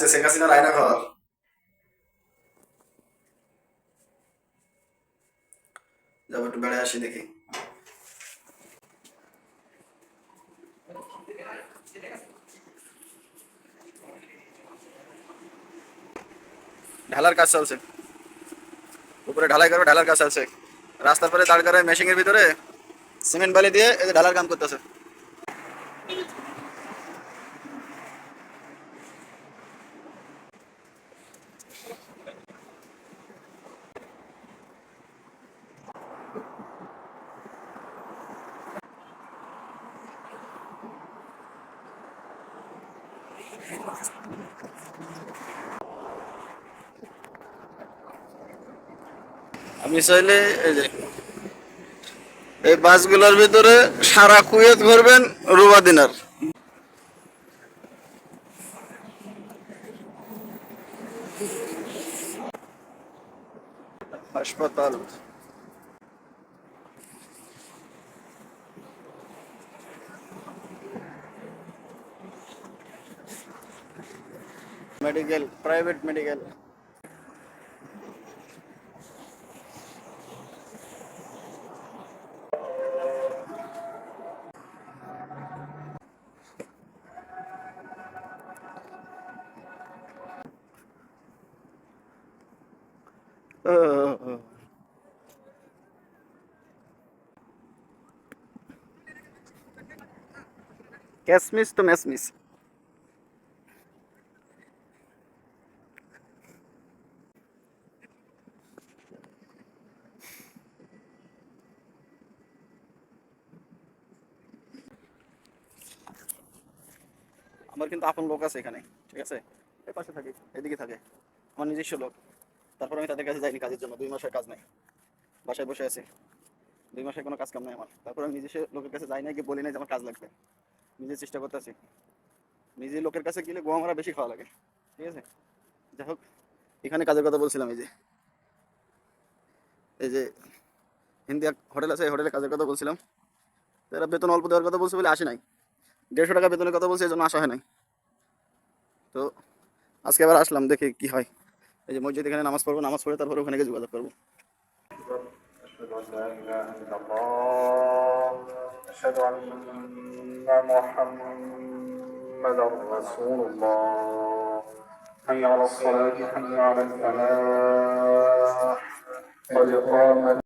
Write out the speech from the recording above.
হচ্ছে শেখ হাসিনার আয়না ঘর। যাব একটু বেড়ে আসি, দেখি। ঢালার কাজ চলছে। উপরে ঢালাই করে ঢালার কাজ চলছে। রাস্তার পরে দাঁড় করে মেশিনের ভিতরে সিমেন্ট বালি দিয়ে এই ঢালার কাম করতেছে। আমি চাইলে এই যে এই বাসগুলোর ভিতরে সারা কুয়েত ঘুরবেন রুবা দিনার। হাসপাতাল। Medical private medical. कैसमिस तो मैसमिस আমার কিন্তু আপন লোক আছে এখানে, ঠিক আছে? এই পাশে থাকে, এদিকে থাকে। আমার নিজস্ব লোক। তারপর আমি তাদের কাছে যাইনি কাজের জন্য, দুই মাসের কাজ নাই। বাসায় বসে আছি। দুই মাসের কোনো কাজ কাম নাই আমার। তারপর আমি নিজস্ব লোকের কাছে যাই না গিয়ে বলি না যে আমার কাজ লাগবে। নিজে চেষ্টা করতেছি। নিজে লোকের কাছে গেলে গোয়া মারা বেশি খাওয়া লাগে, ঠিক আছে? যাই হোক, এখানে কাজের কথা বলছিলাম এই যে। এই যে হিন্দি হোটেল আছে হোটেলে কাজের কথা বলছিলাম। তারা বেতন অল্প দেওয়ার কথা বলছে বলে আসে নাই। দেড়শো টাকা বেতনের কথা বলছে এই জন্য আসা হয় নাই তো আজকে আবার আসলাম দেখি কি হয় এই যে মসজিদ এখানে নামাজ পড়বো নামাজ পড়ে তারপরে ওখানে গিয়ে যোগাযোগ করবো أشهد أن لا إله إلا الله أشهد أن محمدا رسول الله حي على الصلاة حي على الفلاح قد قامت